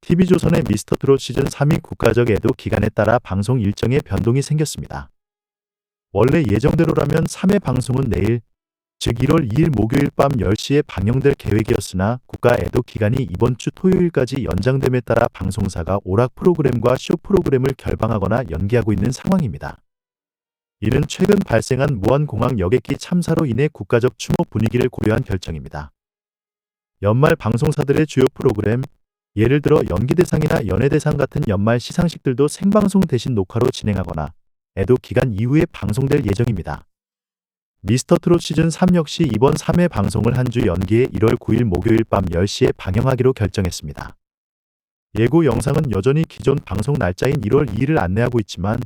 TV조선의 미스터트롯 시즌 3위 국가적 애도 기간에 따라 방송 일정에 변동이 생겼습니다. 원래 예정대로라면 3회 방송은 내일, 즉 1월 2일 목요일 밤 10시에 방영될 계획이었으나 국가 애도 기간이 이번 주 토요일까지 연장됨에 따라 방송사가 오락 프로그램과 쇼 프로그램을 결방하거나 연기하고 있는 상황입니다. 이는 최근 발생한 무한공항 여객기 참사로 인해 국가적 추모 분위기를 고려한 결정입니다. 연말 방송사들의 주요 프로그램, 예를 들어 연기대상이나 연예대상 같은 연말 시상식들도 생방송 대신 녹화로 진행하거나 애도 기간 이후에 방송될 예정입니다. 미스터트롯 시즌 3 역시 이번 3회 방송을 한 주 연기해 1월 9일 목요일 밤 10시에 방영하기로 결정했습니다. 예고 영상은 여전히 기존 방송 날짜인 1월 2일을 안내하고 있지만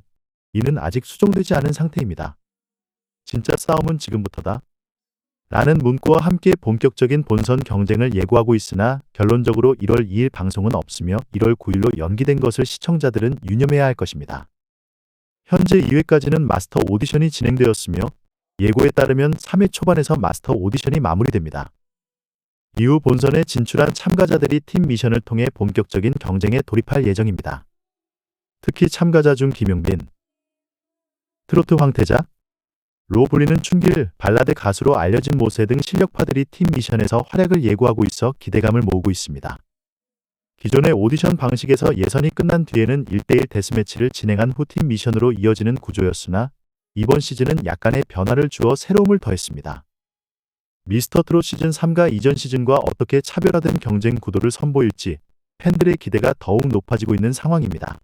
이는 아직 수정되지 않은 상태입니다. 진짜 싸움은 지금부터다. 라는 문구와 함께 본격적인 본선 경쟁을 예고하고 있으나 결론적으로 1월 2일 방송은 없으며 1월 9일로 연기된 것을 시청자들은 유념해야 할 것입니다. 현재 2회까지는 마스터 오디션이 진행되었으며 예고에 따르면 3회 초반에서 마스터 오디션이 마무리됩니다. 이후 본선에 진출한 참가자들이 팀 미션을 통해 본격적인 경쟁에 돌입할 예정입니다. 특히 참가자 중 김용빈, 트로트 황태자, 로 불리는 춘길, 발라드 가수로 알려진 모세 등 실력파들이 팀 미션에서 활약을 예고하고 있어 기대감을 모으고 있습니다. 기존의 오디션 방식에서 예선이 끝난 뒤에는 1대1 데스매치를 진행한 후 팀 미션으로 이어지는 구조였으나 이번 시즌은 약간의 변화를 주어 새로움을 더했습니다. 미스터트롯 시즌 3가 이전 시즌과 어떻게 차별화된 경쟁 구도를 선보일지 팬들의 기대가 더욱 높아지고 있는 상황입니다.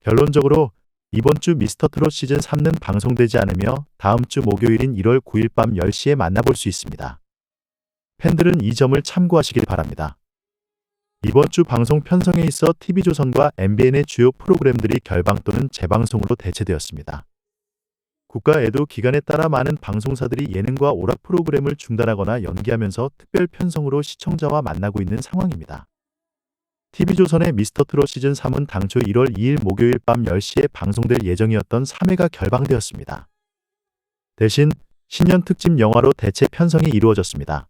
결론적으로 이번 주 미스터트롯 시즌 3는 방송되지 않으며 다음 주 목요일인 1월 9일 밤 10시에 만나볼 수 있습니다. 팬들은 이 점을 참고하시길 바랍니다. 이번 주 방송 편성에 있어 TV조선과 MBN의 주요 프로그램들이 결방 또는 재방송으로 대체되었습니다. 국가 애도 기간에 따라 많은 방송사들이 예능과 오락 프로그램을 중단하거나 연기하면서 특별 편성으로 시청자와 만나고 있는 상황입니다. TV조선의 미스터트롯 시즌 3은 당초 1월 2일 목요일 밤 10시에 방송될 예정이었던 3회가 결방되었습니다. 대신 신년 특집 영화로 대체 편성이 이루어졌습니다.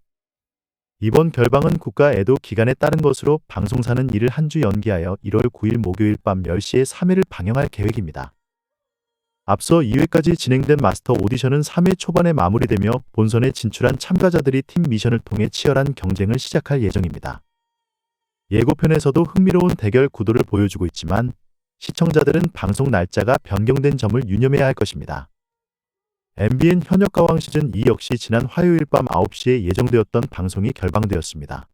이번 결방은 국가 애도 기간에 따른 것으로 방송사는 이를 한 주 연기하여 1월 9일 목요일 밤 10시에 3회를 방영할 계획입니다. 앞서 2회까지 진행된 마스터 오디션은 3회 초반에 마무리되며 본선에 진출한 참가자들이 팀 미션을 통해 치열한 경쟁을 시작할 예정입니다. 예고편에서도 흥미로운 대결 구도를 보여주고 있지만 시청자들은 방송 날짜가 변경된 점을 유념해야 할 것입니다. MBN 현역 가왕 시즌 2 역시 지난 화요일 밤 9시에 예정되었던 방송이 결방되었습니다.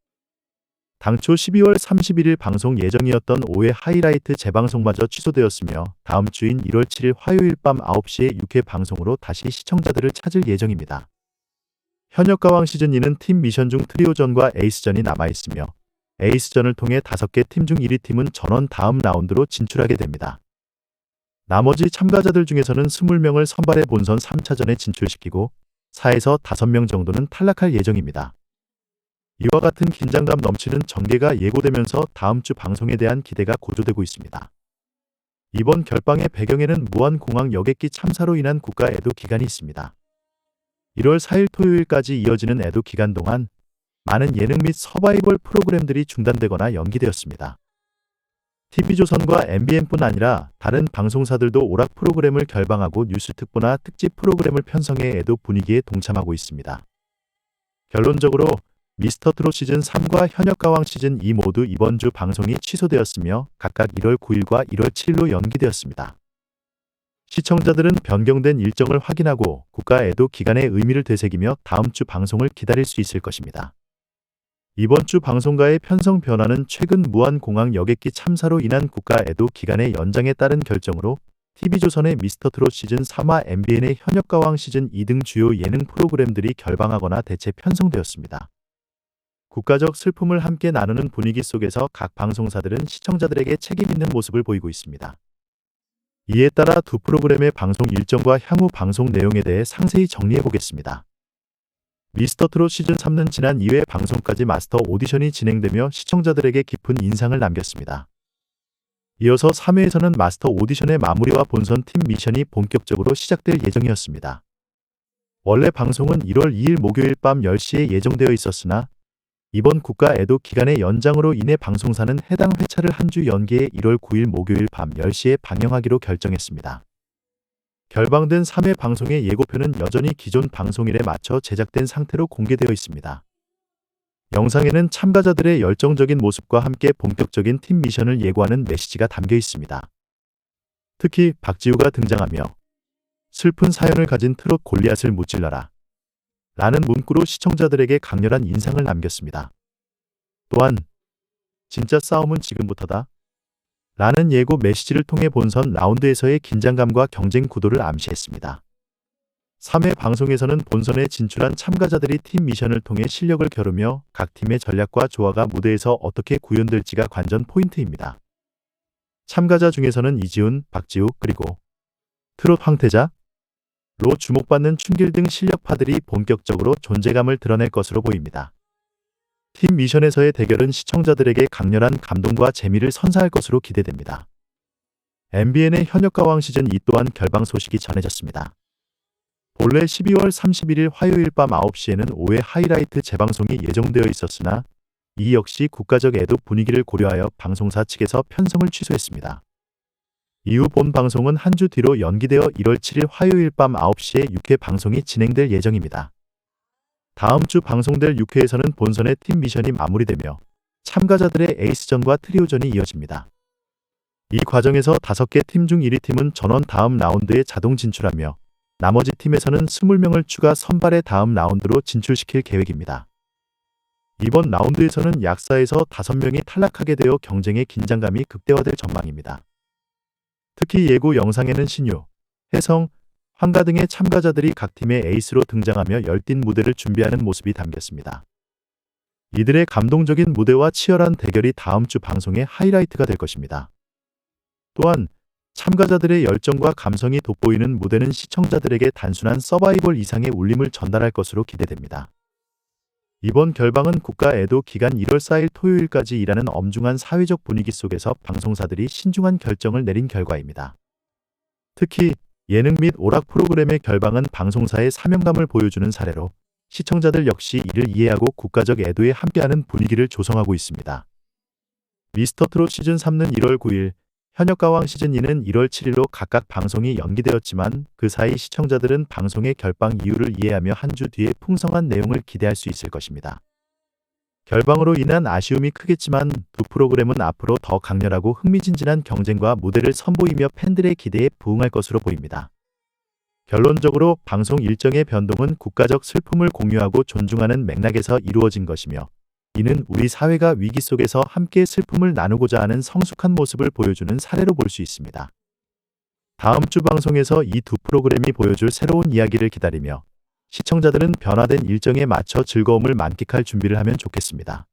당초 12월 31일 방송 예정이었던 5회 하이라이트 재방송마저 취소되었으며 다음 주인 1월 7일 화요일 밤 9시에 6회 방송으로 다시 시청자들을 찾을 예정입니다. 현역 가왕 시즌 2는 팀 미션 중 트리오전과 에이스전이 남아있으며 에이스전을 통해 5개 팀 중 1위 팀은 전원 다음 라운드로 진출하게 됩니다. 나머지 참가자들 중에서는 20명을 선발해 본선 3차전에 진출시키고 4에서 5명 정도는 탈락할 예정입니다. 이와 같은 긴장감 넘치는 전개가 예고되면서 다음 주 방송에 대한 기대가 고조되고 있습니다. 이번 결방의 배경에는 무한공항 여객기 참사로 인한 국가 애도 기간이 있습니다. 1월 4일 토요일까지 이어지는 애도 기간 동안 많은 예능 및 서바이벌 프로그램들이 중단되거나 연기되었습니다. TV조선과 MBN뿐 아니라 다른 방송사들도 오락 프로그램을 결방하고 뉴스 특보나 특집 프로그램을 편성해 애도 분위기에 동참하고 있습니다. 결론적으로 미스터 트롯 시즌 3과 현역 가왕 시즌 2 모두 이번 주 방송이 취소되었으며 각각 1월 9일과 1월 7일로 연기되었습니다. 시청자들은 변경된 일정을 확인하고 국가 애도 기간의 의미를 되새기며 다음 주 방송을 기다릴 수 있을 것입니다. 이번 주 방송가의 편성 변화는 최근 무한공항 여객기 참사로 인한 국가 애도 기간의 연장에 따른 결정으로 TV조선의 미스터트롯 시즌 3화 MBN의 현역가왕 시즌 2 등 주요 예능 프로그램들이 결방하거나 대체 편성되었습니다. 국가적 슬픔을 함께 나누는 분위기 속에서 각 방송사들은 시청자들에게 책임 있는 모습을 보이고 있습니다. 이에 따라 두 프로그램의 방송 일정과 향후 방송 내용에 대해 상세히 정리해 보겠습니다. 미스터트롯 시즌 3는 지난 2회 방송까지 마스터 오디션이 진행되며 시청자들에게 깊은 인상을 남겼습니다. 이어서 3회에서는 마스터 오디션의 마무리와 본선 팀 미션이 본격적으로 시작될 예정이었습니다. 원래 방송은 1월 2일 목요일 밤 10시에 예정되어 있었으나 이번 국가 애도 기간의 연장으로 인해 방송사는 해당 회차를 한 주 연기해 1월 9일 목요일 밤 10시에 방영하기로 결정했습니다. 결방된 3회 방송의 예고편은 여전히 기존 방송일에 맞춰 제작된 상태로 공개되어 있습니다. 영상에는 참가자들의 열정적인 모습과 함께 본격적인 팀 미션을 예고하는 메시지가 담겨 있습니다. 특히 박지우가 등장하며 슬픈 사연을 가진 트롯 골리앗을 무찔러라 라는 문구로 시청자들에게 강렬한 인상을 남겼습니다. 또한 진짜 싸움은 지금부터다 라는 예고 메시지를 통해 본선 라운드에서의 긴장감과 경쟁 구도를 암시했습니다. 3회 방송에서는 본선에 진출한 참가자들이 팀 미션을 통해 실력을 겨루며 각 팀의 전략과 조화가 무대에서 어떻게 구현될지가 관전 포인트입니다. 참가자 중에서는 이지훈, 박지우, 그리고 트롯 황태자, 로 주목받는 춘길 등 실력파들이 본격적으로 존재감을 드러낼 것으로 보입니다. 팀 미션에서의 대결은 시청자들에게 강렬한 감동과 재미를 선사할 것으로 기대됩니다. MBN의 현역가왕 시즌 2 또한 결방 소식이 전해졌습니다. 본래 12월 31일 화요일 밤 9시에는 5회 하이라이트 재방송이 예정되어 있었으나 이 역시 국가적 애도 분위기를 고려하여 방송사 측에서 편성을 취소했습니다. 이후 본 방송은 한 주 뒤로 연기되어 1월 7일 화요일 밤 9시에 6회 방송이 진행될 예정입니다. 다음 주 방송될 6회에서는 본선의 팀 미션이 마무리되며 참가자들의 에이스전과 트리오전이 이어집니다. 이 과정에서 5개 팀 중 1위 팀은 전원 다음 라운드에 자동 진출하며 나머지 팀에서는 20명을 추가 선발의 다음 라운드로 진출시킬 계획입니다. 이번 라운드에서는 약사에서 5명이 탈락하게 되어 경쟁의 긴장감이 극대화될 전망입니다. 특히 예고 영상에는 신유, 혜성, 황가 등의 참가자들이 각 팀의 에이스로 등장하며 열띤 무대를 준비하는 모습이 담겼습니다. 이들의 감동적인 무대와 치열한 대결이 다음 주 방송의 하이라이트가 될 것입니다. 또한 참가자들의 열정과 감성이 돋보이는 무대는 시청자들에게 단순한 서바이벌 이상의 울림을 전달할 것으로 기대됩니다. 이번 결방은 국가 애도 기간 1월 4일 토요일까지 일하는 엄중한 사회적 분위기 속에서 방송사들이 신중한 결정을 내린 결과입니다. 특히 예능 및 오락 프로그램의 결방은 방송사의 사명감을 보여주는 사례로 시청자들 역시 이를 이해하고 국가적 애도에 함께하는 분위기를 조성하고 있습니다. 미스터트롯 시즌 3는 1월 9일, 현역가왕 시즌 2는 1월 7일로 각각 방송이 연기되었지만 그 사이 시청자들은 방송의 결방 이유를 이해하며 한 주 뒤에 풍성한 내용을 기대할 수 있을 것입니다. 결방으로 인한 아쉬움이 크겠지만 두 프로그램은 앞으로 더 강렬하고 흥미진진한 경쟁과 무대를 선보이며 팬들의 기대에 부응할 것으로 보입니다. 결론적으로 방송 일정의 변동은 국가적 슬픔을 공유하고 존중하는 맥락에서 이루어진 것이며 이는 우리 사회가 위기 속에서 함께 슬픔을 나누고자 하는 성숙한 모습을 보여주는 사례로 볼 수 있습니다. 다음 주 방송에서 이 두 프로그램이 보여줄 새로운 이야기를 기다리며 시청자들은 변화된 일정에 맞춰 즐거움을 만끽할 준비를 하면 좋겠습니다.